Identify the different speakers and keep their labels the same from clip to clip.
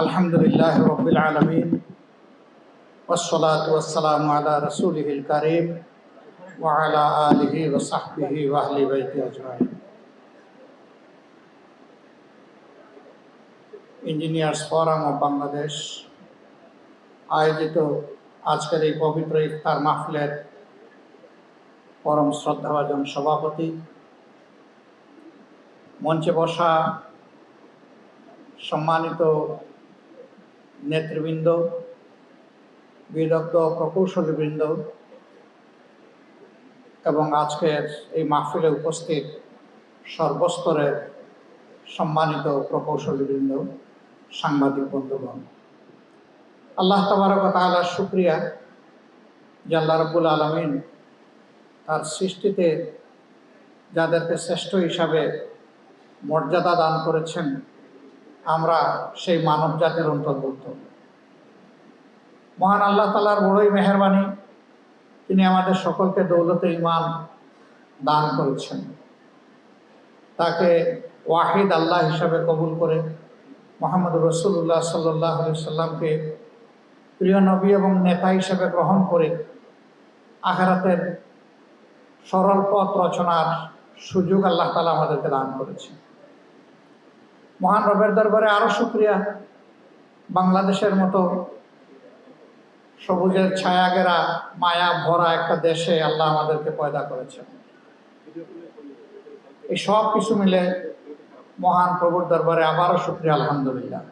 Speaker 1: আলহামদুলিল্লাহ রবিল আলমিন। ওসলাত ওসালাম আলা রসুলহিল করিম ওয়ালা ইঞ্জিনিয়ার্স ফোরাম অব বাংলাদেশ আয়োজিত আজকের এই পবিত্র ইফতার মাহফিলের পরম শ্রদ্ধাভাজন সভাপতি, মঞ্চে বসা সম্মানিত নেতৃবৃন্দ, বিদগ্ধ প্রকৌশলীবৃন্দ, এবং আজকের এই মাহফিলে উপস্থিত সর্বস্তরের সম্মানিত প্রকৌশলীবৃন্দ, সাংবাদিক বন্ধুগণ। আল্লাহ তাআলার শুক্রিয়া যে আল্লাহ রব্বুল আলমিন তার সৃষ্টিতে যাদেরকে শ্রেষ্ঠ হিসাবে মর্যাদা দান করেছেন আমরা সেই মানব জাতির অন্তর্ভুক্ত। মহান আল্লাহ তালার বড়ই মেহরবানি, তিনি আমাদের সকলকে দৌলতে ইমান দান করেছেন। তাকে ওয়াহিদ আল্লাহ হিসাবে কবুল করে মোহাম্মদ রসুল্লাহ সাল্লাহ সাল্লামকে প্রিয় নবী এবং নেতা হিসেবে গ্রহণ করে আখারাতের সরল পথ রচনার সুযোগ আল্লাহ তালা আমাদেরকে দান করেছে মহান রবের দরবারে আরও শুক্রিয়া। বাংলাদেশের মতো সবুজের ছায়াগেরা, মায়া ভরা একটা দেশে আল্লাহ আমাদেরকে পয়দা করেছেন। এই সব কিছু মিলে মহান প্রভুর দরবারে আবারও শুক্রিয়া, আলহামদুলিল্লাহ।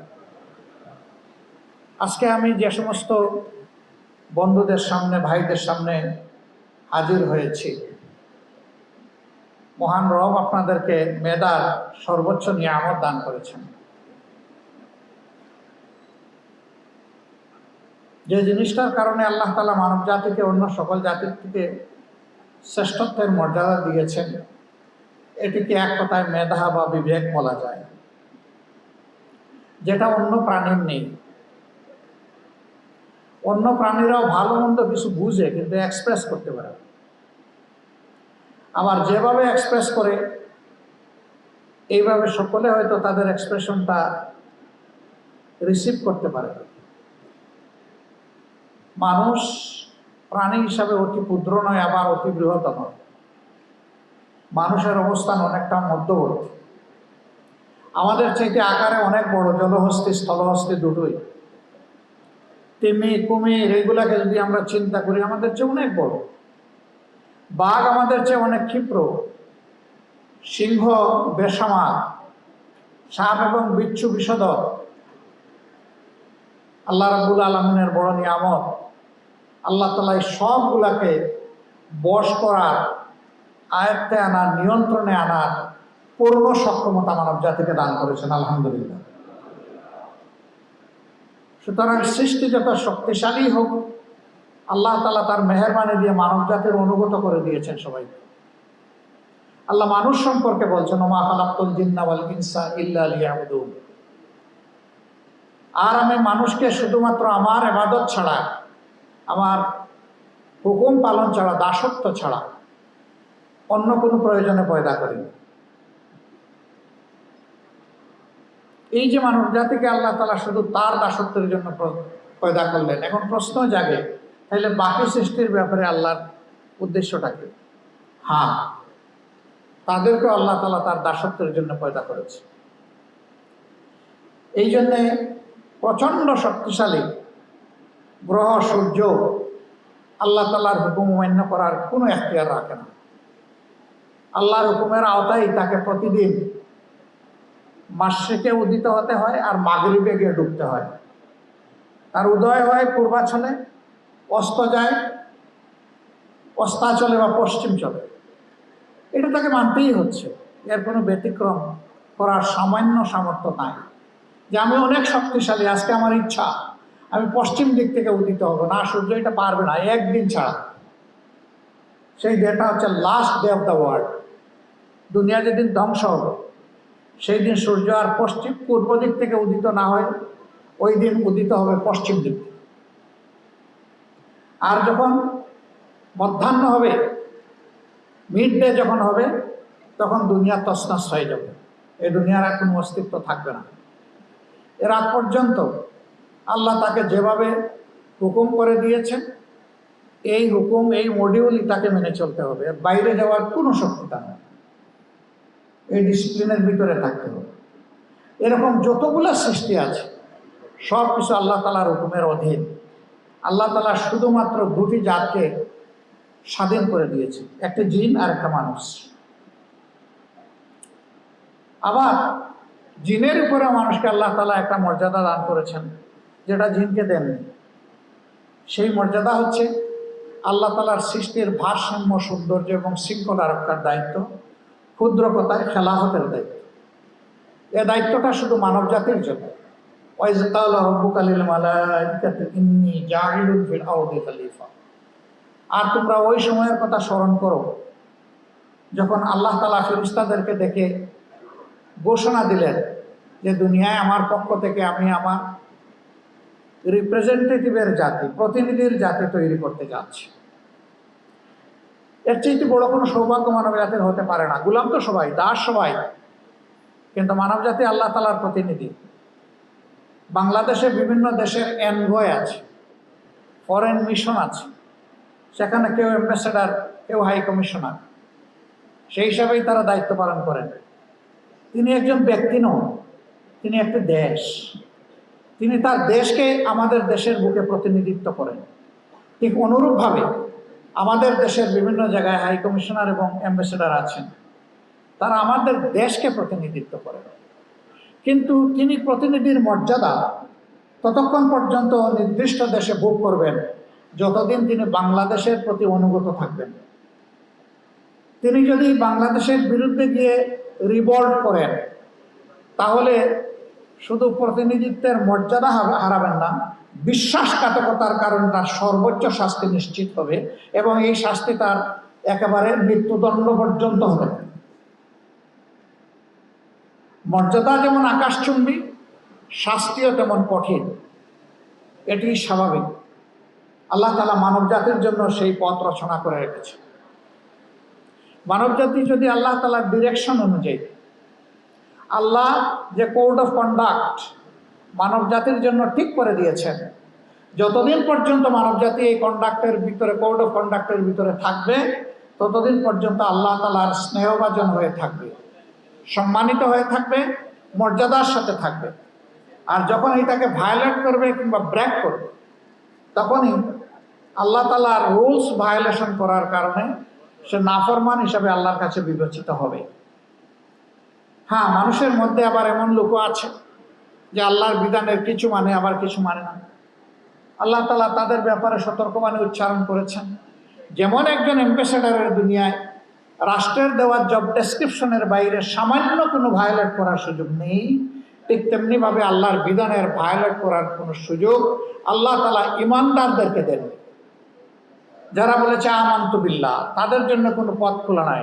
Speaker 1: আজকে আমি যে সমস্ত বন্ধুদের সামনে, ভাইদের সামনে হাজির হয়েছি মহান রব আপনাদেরকে মেধার সর্বোচ্চ নিয়ামত দান করেছেন। যে জিনিসটার কারণে আল্লাহ তালা মানব জাতিকে, অন্য সকল জাতির থেকে শ্রেষ্ঠত্বের মর্যাদা দিয়েছেন, এটিকে এক কথায় মেধা বা বিবেক বলা যায়, যেটা অন্য প্রাণীর নেই। অন্য প্রাণীরাও ভালো মন্দ কিছু বুঝে, কিন্তু এক্সপ্রেস করতে পারে না। আবার যেভাবে এক্সপ্রেস করে, এইভাবে সকলে হয়তো তাদের এক্সপ্রেশনটা রিসিভ করতে পারে। মানুষ প্রাণী হিসাবে অতি ক্ষুদ্র নয়, আবার অতি নয় মানুষের অবস্থান অনেকটা মধ্যবর্তী। আমাদের চাইতে আকারে অনেক বড় জলহস্তি, স্থলহস্তি দুটোই। তিমি কুমির এইগুলাকে যদি আমরা চিন্তা করি, আমাদের চেয়ে অনেক বড়। বাঘ আমাদের চেয়ে অনেক ক্ষিপ্র। সিংহ, বেসামাল, সাপ এবং বিচ্ছু বিষদর আল্লাহ রাবুল আলমিনের বড় নিয়ামত, আল্লাহ তালা এই সবগুলাকে বশ করার, আয়ত্তে আনার, নিয়ন্ত্রণে আনার পূর্ণ সক্ষমতা মানব জাতিকে দান করেছেন, আলহামদুলিল্লাহ। সুতরাং সৃষ্টি যত শক্তিশালী হোক আল্লাহ তালা তার মেহরবানি দিয়ে মানব জাতির অনুগত করে দিয়েছেন সবাইকে। আল্লাহ মানুষ সম্পর্কে বলছেন, ওমা খালাক্তুল জিন্না ওয়াল ইনসা ইল্লা লিয়াবুদুন। আর আমি মানুষকে শুধুমাত্র আমার এবাদত ছাড়া, আমার হুকুম পালন ছাড়া, দাসত্ব ছাড়া অন্য কোনো প্রয়োজনে পয়দা করিনি। এই যে মানব জাতিকে আল্লাহ তালা শুধু তার দাসত্বের জন্য পয়দা করলেন, এখন প্রশ্ন জাগে তাহলে বাকি সৃষ্টির ব্যাপারে আল্লাহর উদ্দেশ্যটা কি? হ্যাঁ। তাদেরকে আল্লাহ তালা তার দাসত্বের জন্য পয়দা করেছে। এই জন্যে প্রচণ্ড শক্তিশালী গ্রহ, সূর্য আল্লাহ তালার হুকুম মান্য করার কোনো এখতিয়ার রাখে না। আল্লাহর হুকুমের আওতায় তাকে প্রতিদিন মাসিকে উদিত হতে হয় আর মাগরিবে গিয়ে ডুবতে হয়। তার উদয় হয় পূর্বাচলে অস্ত যায় অস্তাচলে বা পশ্চিম চলে। এটা তাকে মানতেই হচ্ছে। এর কোনো ব্যতিক্রম করার সামান্য সামর্থ্য নাই। যে আমি অনেক শক্তিশালী, আজকে আমার ইচ্ছা, আমি পশ্চিম দিক থেকে উদিত হব। না, সূর্য এটা পারবে না, একদিন ছাড়া। সেই ডেটা হচ্ছে last day of the world দুনিয়া যেদিন ধ্বংস হবে, সেই দিন সূর্য আর পশ্চিম, পূর্ব দিক থেকে উদিত না হয় ওই দিন উদিত হবে পশ্চিম দিক থেকে। আর যখন মধ্যাহ্ন হবে মিড ডে যখন হবে, তখন দুনিয়া তসনাস হয়ে যাবে। এই দুনিয়ার আর কোনো অস্তিত্ব থাকবে না। এর আগ পর্যন্ত আল্লাহ তাকে যেভাবে হুকুম করে দিয়েছেন, এই হুকুম, এই মডিউলই তাকে মেনে চলতে হবে। বাইরে যাওয়ার কোনো শক্তি তার নেই। এই ডিসিপ্লিনের ভিতরে থাকতে হবে। এরকম যতগুলো সৃষ্টি আছে সব কিছু আল্লাহ তালার হুকুমের অধীন। আল্লাহ তালা শুধুমাত্র দুটি জাতকে স্বাধীন করে দিয়েছে, একটা জিন আর একটা মানুষ। আবার জিনের উপরে মানুষকে আল্লাহ তালা একটা মর্যাদা দান করেছেন, যেটা জিনকে দেননি। সেই মর্যাদা হচ্ছে আল্লাহ তালার সৃষ্টির ভারসাম্য, সৌন্দর্য এবং শৃঙ্খলা রক্ষার দায়িত্ব ক্ষুদ্র কথায় খেলাফতের দায়িত্ব। এ দায়িত্বটা শুধু মানব জাতির জন্য। ওয়াইজকাল রব্বুকালিল মালাইকাতি ইন্নী জাইলুন ফিল আরদি আর তোমরা ওই সময়ের কথা স্মরণ করো, যখন আল্লাহ তালা ফেরিস্তাদেরকে দেখে ঘোষণা দিলেন যে দুনিয়ায় আমার পক্ষ থেকে আমি আমার রিপ্রেজেন্টেটিভের জাতি, প্রতিনিধির জাতি তৈরি করতে যাচ্ছি। এর চেয়ে বড় কোনো সৌভাগ্য মানব জাতির হতে পারে না। গুলাম তো সবাই, দাস সবাই। কিন্তু মানব জাতি আল্লাহ তালার প্রতিনিধি। বাংলাদেশে বিভিন্ন দেশের এনভয় আছে ফরেন মিশন আছে, সেখানে কেউ অ্যাম্বাসেডার কেউ হাই কমিশনার সেই হিসাবেই তারা দায়িত্ব পালন করেন। তিনি একজন ব্যক্তি নন, তিনি একটি দেশ। তিনি তার দেশকে আমাদের দেশের বুকে প্রতিনিধিত্ব করেন। ঠিক অনুরূপভাবে আমাদের দেশের বিভিন্ন জায়গায় হাই কমিশনার এবং অ্যাম্বাসেডার আছেন। তারা আমাদের দেশকে প্রতিনিধিত্ব করেন। কিন্তু তিনি প্রতিনিধির মর্যাদা ততক্ষণ পর্যন্ত নির্দিষ্ট দেশে ভোগ করবেন, যতদিন তিনি বাংলাদেশের প্রতি অনুগত থাকবেন। তিনি যদি বাংলাদেশের বিরুদ্ধে গিয়ে রিভল্ট করেন, তাহলে শুধু প্রতিনিধিত্বের মর্যাদা হারা- হারাবেন না, বিশ্বাসঘাতকতার কারণে তার সর্বোচ্চ শাস্তি নিশ্চিত হবে এবং এই শাস্তি তার একেবারে মৃত্যুদণ্ড পর্যন্ত হবে। মর্যাদা যেমন আকাশচুম্বী, শাস্তিও তেমন কঠিন। এটি স্বাভাবিক। আল্লাহ তালা মানব জাতির জন্য সেই পথ রচনা করে রেখেছে মানব জাতি যদি আল্লাহ তালার ডিরেকশন অনুযায়ী, আল্লাহ যে কোড অফ কন্ডাক্ট মানব জাতির জন্য ঠিক করে দিয়েছেন, যতদিন পর্যন্ত মানব জাতি এই কন্ডাক্টের ভিতরে কোড অফ কন্ডাক্টের ভিতরে থাকবে, ততদিন পর্যন্ত আল্লাহ তালার স্নেহভাজন হয়ে থাকবে। সম্মানিত হয়ে থাকবে, মর্যাদার সাথে থাকবে। আর যখন এটাকে ভায়োলেট করবে কিংবা ব্রেক করবে, তখনই আল্লাহ তালার রুলস ভায়োলেশন করার কারণে সে নাফরমান হিসাবে আল্লাহর কাছে বিবেচিত হবে। হ্যাঁ মানুষের মধ্যে আবার এমন লোকও আছে যে আল্লাহর বিধানের কিছু মানে আবার কিছু মানে না। আল্লাহ তালা তাদের ব্যাপারে সতর্কবাণী উচ্চারণ করেছেন। যেমন একজন অ্যাম্বাসেডারের দুনিয়ায় রাষ্ট্রের দেওয়া জব ডেসক্রিপশনের বাইরে সামান্য কোনো ভায়োলেট করার সুযোগ নেই। ঠিক তেমনিভাবে আল্লাহর বিধানের ভায়োলেট করার কোনো সুযোগ আল্লাহ তালা ইমানদারদেরকে দেন যারা বলেছে, আমান্ত বিল্লাহ তাদের জন্য কোনো পথ খোলা নাই।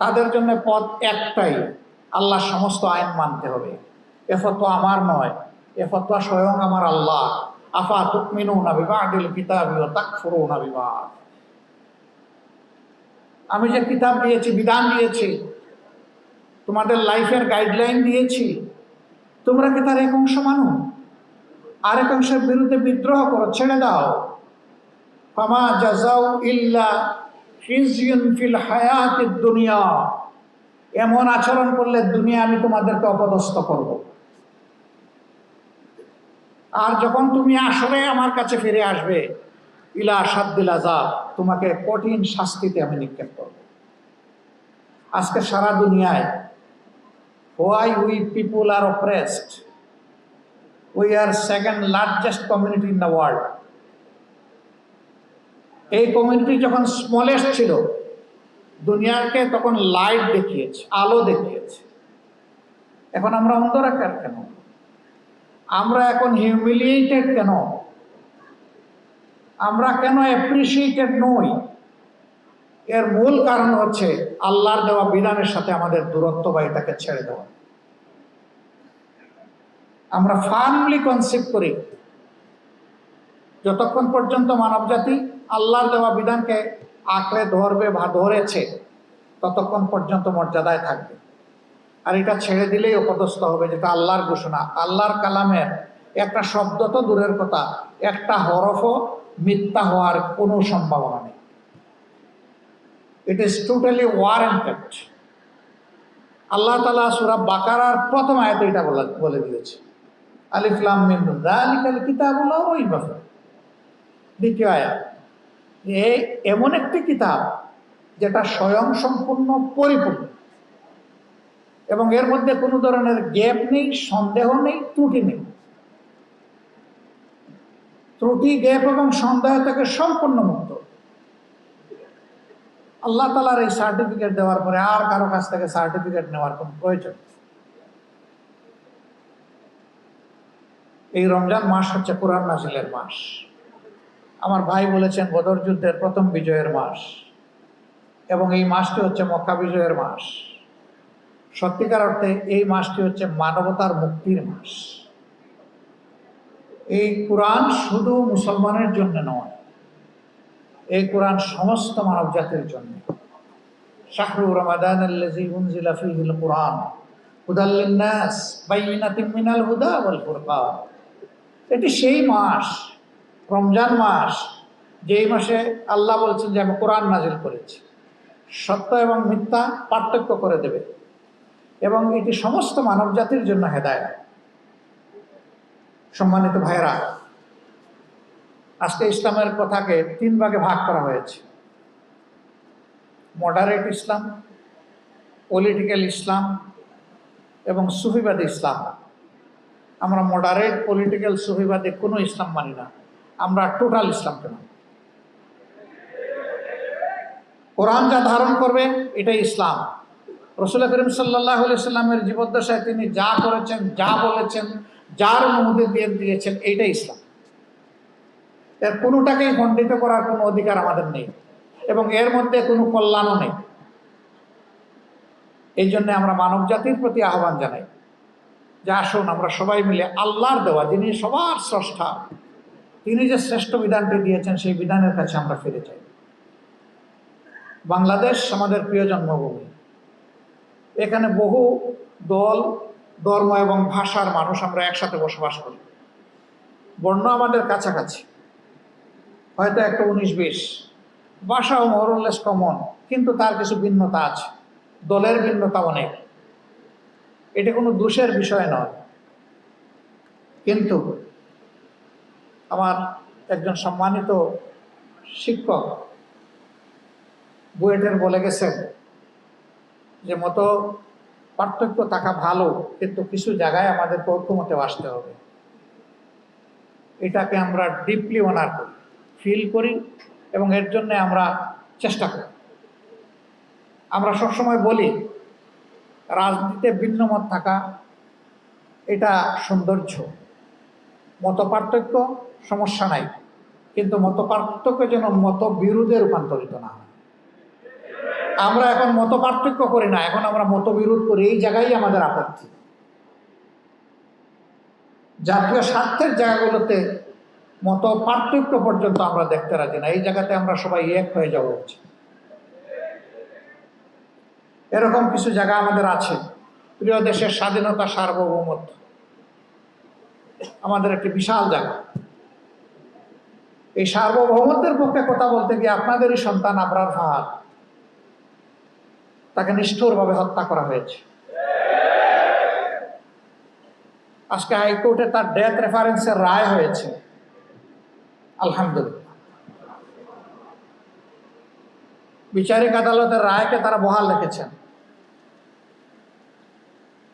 Speaker 1: তাদের জন্য পথ একটাই, আল্লাহ সমস্ত আইন মানতে হবে। এ ফতোয়া আমার নয়, এ ফতোয়া স্বয়ং আমার আল্লাহ। আফা তুকমিনু না বিবাদিল কিতাবি ও তাকফুরু না বিবাদ। আমি যে কিতাব দিয়েছি, বিধান দিয়েছি, তোমাদের লাইফের গাইডলাইন দিয়েছি, তোমরা কি তার এক অংশ মানো? আরেক অংশের বিরুদ্ধে বিদ্রোহ করো, ছেড়ে দাও। ফামা জাজাউ ইল্লা ফিল হায়াতিদ দুনিয়া। এমন আচরণ করলে দুনিয়া আমি তোমাদেরকে অপদস্থ করব। আর যখন তুমি আসলে আমার কাছে ফিরে আসবে ইলা সাদ্দিল আজাব তোমাকে কঠিন শাস্তিতে আমি নিক্ষেপ করব। আজকে সারা দুনিয়ায় why we people are oppressed we are second largest community in the world এই কমিউনিটি যখন স্মলেস্ট ছিল, দুনিয়াকে তখন লাইট দেখিয়েছে, আলো দেখিয়েছে। এখন আমরা অন্ধরাকার কেন? আমরা এখন হিউমিলিয়েটেড কেন? আমরা কেন অ্যাপ্রিসিয়েটেড নই? এর মূল কারণ হচ্ছে আল্লাহর দেওয়া বিধানের সাথে আমাদের দূরত্ব বা এটাকে ছেড়ে দেওয়া। আমরা ফার্মলি কনসেপ্ট করি, যতক্ষণ পর্যন্ত মানবজাতি আল্লাহর দেওয়া বিধানকে আঁকড়ে ধরবে বা ধরেছে, ততক্ষণ পর্যন্ত মর্যাদায় থাকবে। আর এটা ছেড়ে দিলেই অপদস্থ হবে, যেটা আল্লাহর ঘোষণা। আল্লাহর কালামের একটা শব্দ তো দূরের কথা, একটা হরফও মিথ্যা হওয়ার কোনো সম্ভাবনা নেই। ইট ইজ টোটালি ওয়ারেন্টেড আল্লাহ তালা সুরা বাকারার প্রথম আয়তে এটা বলা, বলে দিয়েছে। আলিফলাম দালিকাল কিতাবুল্লাহ ওই বাফা দ্বিতীয় আয়াত, এ এমন একটি কিতাব যেটা স্বয়ং সম্পূর্ণ পরিপূর্ণ। এবং এর মধ্যে কোনো ধরনের গ্যাপ নেই, সন্দেহ নেই, ত্রুটি নেই। ত্রুটি, গ্যাপ এবং সন্দেহ থেকে সম্পূর্ণ মুক্ত। আল্লাহ তালার এই সার্টিফিকেট দেওয়ার পরে আর কারও কাছ থেকে সার্টিফিকেট নেওয়ার কোনো প্রয়োজন এই রমজান মাস হচ্ছে কোরআন নাজিলের মাস। আমার ভাই বলেছেন বদর যুদ্ধের প্রথম বিজয়ের মাস এবং এই মাসটি হচ্ছে মক্কা বিজয়ের মাস। সত্যিকার অর্থে এই মাসটি হচ্ছে মানবতার মুক্তির মাস। এই কোরআন শুধু মুসলমানের জন্য নয়, এই কোরআন সমস্ত মানব জাতির জন্য। শাহরু রমাদান উনজিলা ফীহিল কুরআন, হুদাল লিন-নাস বাইয়িনাতিন মিনাল হুদা ওয়াল ফুরকান। এটি সেই মাস, রমজান মাস, যেই মাসে আল্লাহ বলছেন যে আমি কোরআন নাজিল করেছি। সত্য এবং মিথ্যা পার্থক্য করে দেবে। এবং এটি সমস্ত মানব জাতির জন্য হেদায় সম্মানিত ভাইরা আজকে ইসলামের কথাকে তিন ভাগে ভাগ করা হয়েছে। মডারেট ইসলাম পলিটিক্যাল ইসলাম এবং সুফিবাদী ইসলাম। আমরা মডারেট পলিটিক্যাল সুফিবাদী কোনো ইসলাম মানি না। আমরা টোটাল ইসলামকে মানি। কোরআন যা ধারণ করবে, এটাই ইসলাম। রসুল করিম সাল্লাহ সাল্লামের জীবদ্দশায় তিনি যা করেছেন, যা বলেছেন যার অনুমতি দিয়ে দিয়েছেন, এইটাই ইসলাম। এর কোনোটাকেই খণ্ডিত করার কোনো অধিকার আমাদের নেই এবং এর মধ্যে কোনো কল্যাণও নেই। এই জন্য আমরা মানব জাতির প্রতি আহ্বান জানাই যে আসুন আমরা সবাই মিলে আল্লাহর দেওয়া, যিনি সবার স্রষ্টা, তিনি যে শ্রেষ্ঠ বিধানটি দিয়েছেন, সেই বিধানের কাছে আমরা ফিরে যাই। বাংলাদেশ আমাদের প্রিয় জন্মভূমি। এখানে বহু দল ধর্ম এবং ভাষার মানুষ আমরা একসাথে বসবাস করি। বর্ণ আমাদের কাছাকাছি। হয়তো একটা উনিশ বিশ। ভাষাও মোরলেস কমন কিন্তু তার কিছু ভিন্নতা আছে। দলের ভিন্নতা অনেক। এটা কোনো দোষের বিষয় নয়। কিন্তু আমার একজন সম্মানিত শিক্ষক বুয়েটের বলে গেছেন যে মতো পার্থক্য থাকা ভালো, কিন্তু কিছু জায়গায় আমাদের ঐক্যমতে আসতে হবে। এটাকে আমরা ডিপলি অনার করি ফিল করি, এবং এর জন্য আমরা চেষ্টা করি। আমরা সবসময় বলি, রাজনীতিতে ভিন্ন মত থাকা, এটা সৌন্দর্য। মত পার্থক্য সমস্যা নাই, কিন্তু মত পার্থক্য যেন মত বিরোধে রূপান্তরিত না হয়। আমরা এখন মত পার্থক্য করি না, এখন আমরা মতবিরোধ করি, এই জায়গায় আমাদের আপত্তি। জাতীয় স্বার্থের জায়গাগুলোতে মত পার্থক্য পর্যন্ত আমরা দেখতে রাজি না, এই জায়গাতে আমরা সবাই এক হয়ে যাওয়া উচিত। এরকম কিছু জায়গা আমাদের আছে, প্রিয় দেশের স্বাধীনতা সার্বভৌমত্ব। আমাদের একটি বিশাল জায়গা। এই সার্বভৌমত্বের পক্ষে কথা বলতে গিয়ে আপনাদেরই সন্তান আবরার ফাহাদ তাকে নিষ্ঠুরভাবে হত্যা করা হয়েছে। আজকে হাইকোর্টে তার ডেথ রেফারেন্সের রায় হয়েছে। আলহামদুলিল্লাহ। বিচারিক আদালতের রায়কে তারা বহাল রেখেছেন।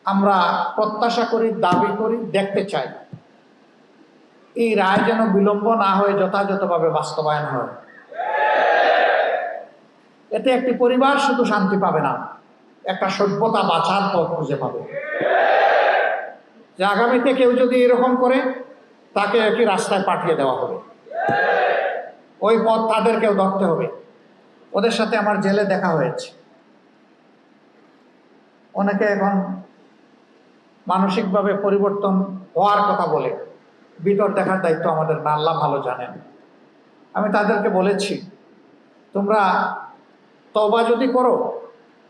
Speaker 1: আমরা প্রত্যাশা করি, দাবি করি, দেখতে চাই। এই রায় যেন বিলম্ব না হয়ে যথাযথভাবে বাস্তবায়ন হয়। এতে একটি পরিবার শুধু শান্তি পাবে না, একটা সভ্যতা বাঁচার পথ খুঁজে পাবে। যে আগামীতে কেউ যদি এরকম করে, তাকে একটি রাস্তায় পাঠিয়ে দেওয়া হবে। ওই পথ তাদেরকেও ধরতে হবে। ওদের সাথে আমার জেলে দেখা হয়েছে। অনেকে এখন মানসিকভাবে পরিবর্তন হওয়ার কথা বলে। বিতর দেখার দায়িত্ব আমাদের না, আল্লাহ ভালো জানেন। আমি তাদেরকে বলেছি, তোমরা তবা যদি করো,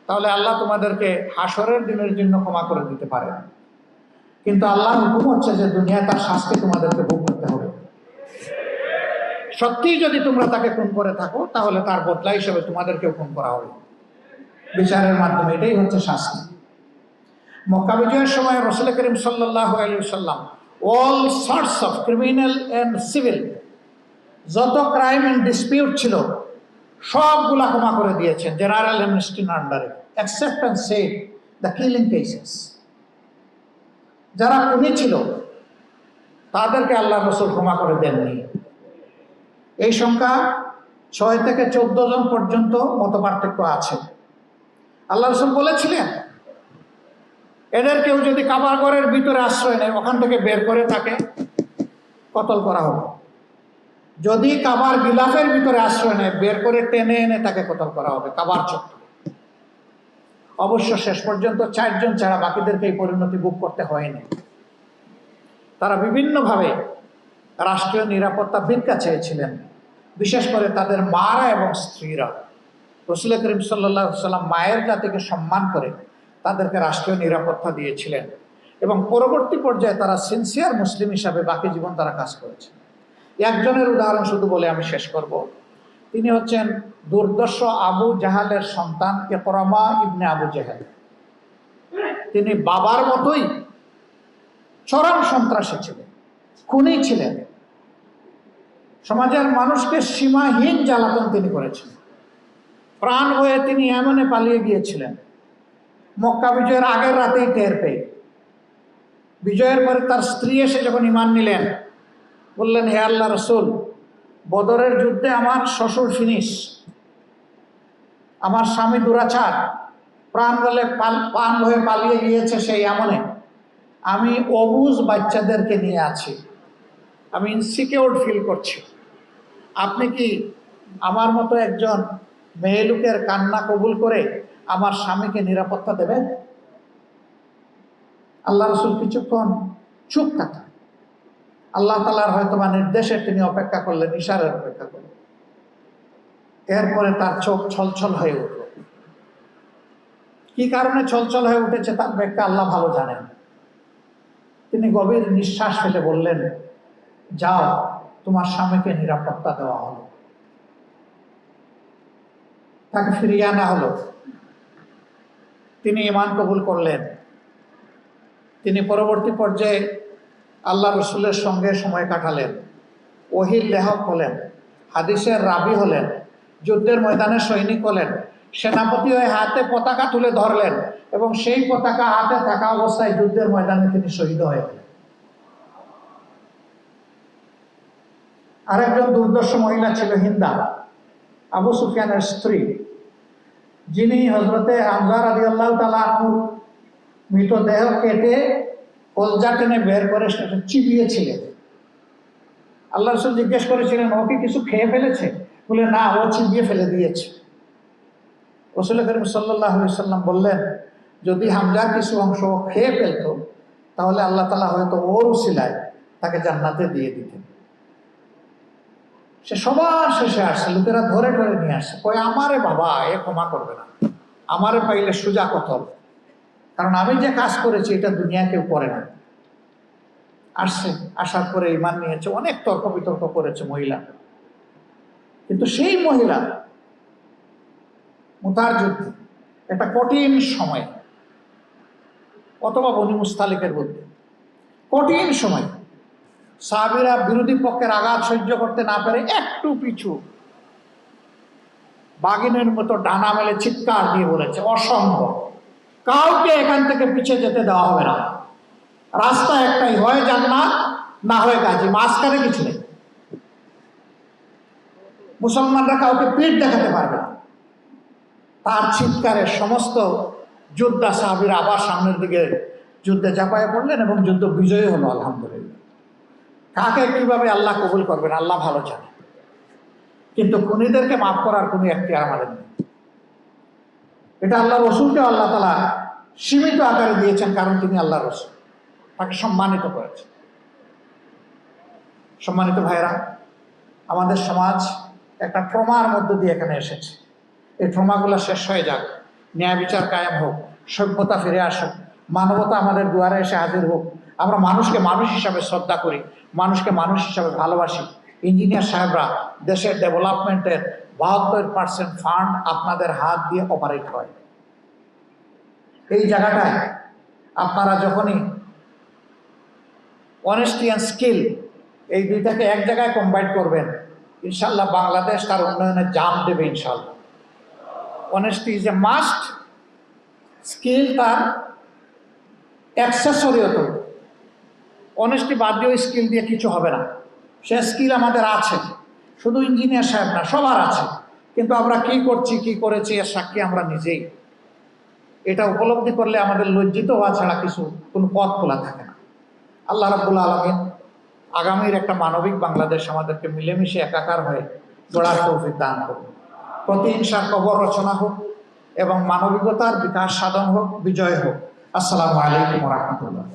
Speaker 1: তাহলে আল্লাহ তোমাদেরকে হাসরের দিনের জন্য ক্ষমা করে দিতে পারে। কিন্তু আল্লাহ হুকুম হচ্ছে যে দুনিয়ায় তার শাস্তি তোমাদেরকে ভোগ করতে হবে। সত্যিই যদি তোমরা তাকে খুন করে থাকো, তাহলে তার বদলা হিসেবে তোমাদেরকেও খুন করা হবে। বিচারের মাধ্যমে এটাই হচ্ছে শাস্তি। মক্কা বিজয়ের সময় রসুল করিম সাল্লাহ সাল্লাম all sorts of criminal and civil যত ক্রাইম অ্যান্ড ডিসপিউট ছিল সবগুলা ক্ষমা করে দিয়েছেন জেনারেল আন্ডারে। Accept and save the killing cases যারা খুনি ছিল, তাদেরকে আল্লাহ রসুল ক্ষমা করে দেননি। এই সংখ্যা ছয় থেকে চোদ্দ জন পর্যন্ত মত পার্থক্য আছে। আল্লাহ রসুল বলেছিলেন, এদের কেউ যদি কাবার ঘরের ভিতরে আশ্রয় নেয়, ওখান থেকে বের করে তাকে কতল করা হবে। যদি কাবার গিলাফের ভিতরে আশ্রয় নেয়, বের করে টেনে এনে তাকে কতল করা হবে? কাবার চত্বর। অবশ্য শেষ পর্যন্ত চারজন ছাড়া বাকিদেরকে এই পরিণতি ভোগ করতে হয়নি। তারা বিভিন্নভাবে রাষ্ট্রীয় নিরাপত্তা ভিক্ষা চেয়েছিলেন, বিশেষ করে তাদের মারা এবং স্ত্রীরা। রসুল করিম সাল্লাহ সাল্লাম মায়ের জাতিকে সম্মান করে তাদেরকে রাষ্ট্রীয় নিরাপত্তা দিয়েছিলেন এবং পরবর্তী পর্যায়ে তারা সিনসিয়ার মুসলিম হিসাবে বাকি জীবন তারা কাজ করেছে একজনের উদাহরণ শুধু বলে আমি শেষ করব। তিনি হচ্ছেন দুর্দর্শ আবু জাহালের সন্তান একরমা ইবনে আবু জাহাল। তিনি বাবার মতোই চরম সন্ত্রাসী ছিলেন, খুনি ছিলেন। সমাজের মানুষকে সীমাহীন জ্বালাতন তিনি করেছেন। প্রাণ হয়ে তিনি এমনে পালিয়ে গিয়েছিলেন। মক্কা বিজয়ের আগের রাতেই টের পেয়ে। বিজয়ের পরে তার স্ত্রী এসে যখন ইমান নিলেন বললেন, হে আল্লাহ রসুল, বদরের যুদ্ধে আমার শ্বশুর ফিনিশ, আমার স্বামী দুরাচার, প্রাণ বলে পান হয়ে পালিয়ে গিয়েছে সেই এমনে আমি অবুজ বাচ্চাদেরকে নিয়ে আছি। আমি ইনসিকিউর ফিল করছি। আপনি কি আমার মতো একজন মেয়ে লোকের কান্না কবুল করে আমার স্বামীকে নিরাপত্তা দেবেন? আল্লাহ রসুল কিছুক্ষণ চুপ থাকা আল্লাহ তালার হয়তো বা নির্দেশে তিনি অপেক্ষা করলেন, ইশারের অপেক্ষা করলেন। এরপরে তার চোখ ছলছল হয়ে উঠল। কি কারণে ছলছল হয়ে উঠেছে তার ব্যাখ্যা আল্লাহ ভালো জানেন। তিনি গভীর নিঃশ্বাস ফেলে বললেন, যাও, তোমার স্বামীকে নিরাপত্তা দেওয়া হলো। তাকে ফিরিয়ে আনা হলো। তিনি ইমান কবুল করলেন। তিনি পরবর্তী পর্যায়ে আল্লাহ রসুলের সঙ্গে সময় কাটালেন। ওহির লেহক হলেন, হাদিসের রাবি হলেন, যুদ্ধের ময়দানে সৈনিক হলেন, সেনাপতি হয়ে হাতে পতাকা তুলে ধরলেন এবং সেই পতাকা হাতে থাকা অবস্থায় যুদ্ধের ময়দানে তিনি শহীদ হয়ে গেলেন। আরেকজন দুর্দর্শ মহিলা ছিল হিন্দা, আবু সুফিয়ানের স্ত্রী। যিনি হজরতে হামজার আদি আল্লাহ তালুর মৃতদেহ কেটে কলজা টেনে বের করে সেটা চিবিয়েছিলেন। আল্লাহ রসুল জিজ্ঞেস করেছিলেন, ও কি কিছু খেয়ে ফেলেছে? বলে, না, ও চিবিয়ে ফেলে দিয়েছে। রসুল করিম সাল্লাহ সাল্লাম বললেন, যদি হামজার কিছু অংশ খেয়ে ফেলতো, তাহলে আল্লাহ তালা হয়তো ওর উসিলায় তাকে জান্নাতে দিয়ে দিতেন। সে সবার শেষে আসছে, লোকেরা ধরে ধরে নিয়ে আসছে কই আমারে বাবা, এ ক্ষমা করবে না। আমারে পাইলে সোজা কতল কারণ আমি যে কাজ করেছি, এটা দুনিয়া কেউ করে না। আসছে, আসার পরে ইমান নিয়েছে, অনেক তর্ক বিতর্ক করেছে মহিলা। কিন্তু সেই মহিলা মুতার যুদ্ধে একটা কঠিন সময়, অথবা বনি মুস্তালিকের মধ্যে, কঠিন সময়, সাহাবিরা বিরোধী পক্ষের আঘাত সহ্য করতে না পেরে একটু পিছু বাগিনের মতো ডানা মেলে চিৎকার দিয়ে বলেছে, অসম্ভব। কাউকে এখান থেকে পিছিয়ে যেতে দেওয়া হবে না। রাস্তা একটাই হয় জান্নাত, না হয় গাজী, মাঝখানে কিছু নেই। মুসলমানরা কাউকে পিঠ দেখাতে পারবে না। তার চিৎকারে সমস্ত যোদ্ধা সাহাবিরা আবার সামনের দিকে যুদ্ধে চাপায় পড়লেন এবং যুদ্ধ বিজয়ী হলো, আলহামদুলিল্লাহ। কাকে কীভাবে আল্লাহ কবুল করবেন, আল্লাহ ভালো জানে। কিন্তু খুনিদেরকে মাফ করার কোনো একটি আমাদের নেই। এটা আল্লাহ রসুলকে আল্লাহ তালা সীমিত আকারে দিয়েছেন, কারণ তিনি আল্লাহ রসুল। তাকে সম্মানিত করেছেন। সম্মানিত ভাইরা আমাদের সমাজ একটা ট্রমার মধ্য দিয়ে এখানে এসেছে। এই ট্রমাগুলো শেষ হয়ে যাক। ন্যায় বিচার কায়েম হোক, সভ্যতা ফিরে আসুক, মানবতা আমাদের দুয়ারে এসে হাজির হোক। আমরা মানুষকে মানুষ হিসাবে শ্রদ্ধা করি, মানুষকে মানুষ হিসাবে ভালোবাসি। ইঞ্জিনিয়ার সাহেবরা দেশের ডেভেলপমেন্টের বাহাত্তর পার্সেন্ট ফান্ড আপনাদের হাত দিয়ে অপারেট হয়। এই জায়গাটায় আপনারা যখনই অনেস্টি অ্যান্ড স্কিল এই দুইটাকে এক জায়গায় কম্বাইন করবেন ইনশাল্লাহ বাংলাদেশ তার উন্নয়নে জাম দেবে ইনশাল্লাহ honesty is a must skill তার অ্যাক্সেসরিয়ত অনেস্টি বাদ দিয়ে স্কিল দিয়ে কিছু হবে না। সে স্কিল আমাদের আছে। শুধু ইঞ্জিনিয়ার সাহেব না, সবার আছে। কিন্তু আমরা কি করছি, কি করেছি, এর সাক্ষী আমরা নিজেই। এটা উপলব্ধি করলে আমাদের লজ্জিত হওয়া ছাড়া কিছু, কোনো পথ খোলা থাকে না। আল্লাহ রাবুল আলমিন আগামীর একটা মানবিক বাংলাদেশ আমাদেরকে মিলেমিশে একাকার হয়ে গড়ার তৌফিক দান করুন। প্রতিহিংসার কবর রচনা হোক এবং মানবিকতার বিকাশ সাধন হোক, বিজয় হোক। আসসালামু আলাইকুম রহমতুল্লাহ।